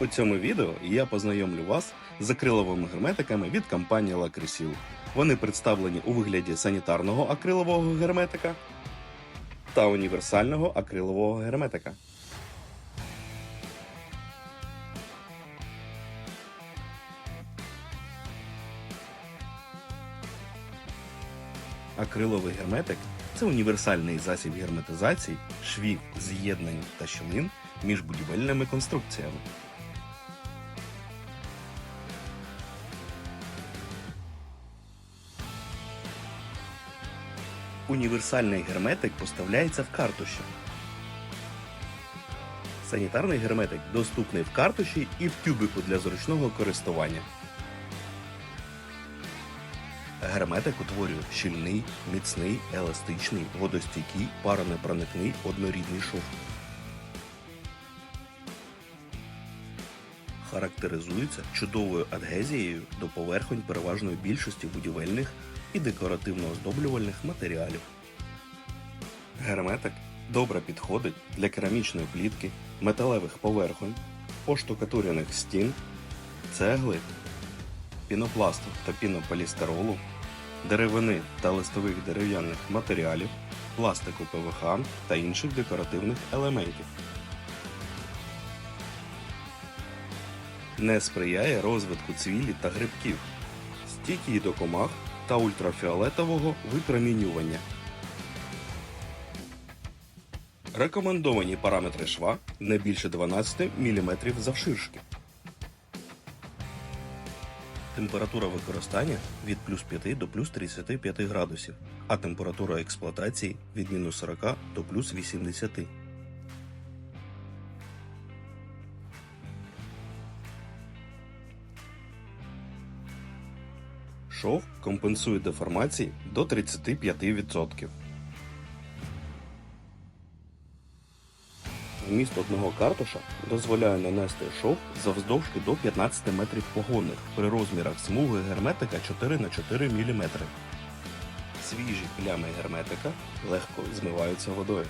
У цьому відео я познайомлю вас з акриловими герметиками від компанії Лакресіл. Вони представлені у вигляді санітарного акрилового герметика та універсального акрилового герметика. Акриловий герметик це універсальний засіб герметизації швів, з'єднань та щілин між будівельними конструкціями. Універсальний герметик поставляється в картуші. Санітарний герметик доступний в картуші і в тюбику для зручного користування. Герметик утворює щільний, міцний, еластичний, водостійкий, паронепроникний, однорідний шов. Характеризується чудовою адгезією до поверхонь переважної більшості будівельних і декоративно-оздоблювальних матеріалів. Герметик добре підходить для керамічної плітки, металевих поверхонь, поштукатурених стін, цегли, пінопласту та пінополістиролу, деревини та листових дерев'яних матеріалів, пластику ПВХ та інших декоративних елементів. Не сприяє розвитку цвілі та грибків, стійкий до комах та ультрафіолетового випромінювання. Рекомендовані параметри шва не більше 12 мм завширшки. Температура використання від плюс 5 до плюс 35 градусів, а температура експлуатації від мінус 40 до плюс 80. Шов компенсує деформації до 35%. Вміст одного картуша дозволяє нанести шов завздовжки до 15 метрів погонних при розмірах смуги герметика 4 на 4 мм. Свіжі плями герметика легко змиваються водою.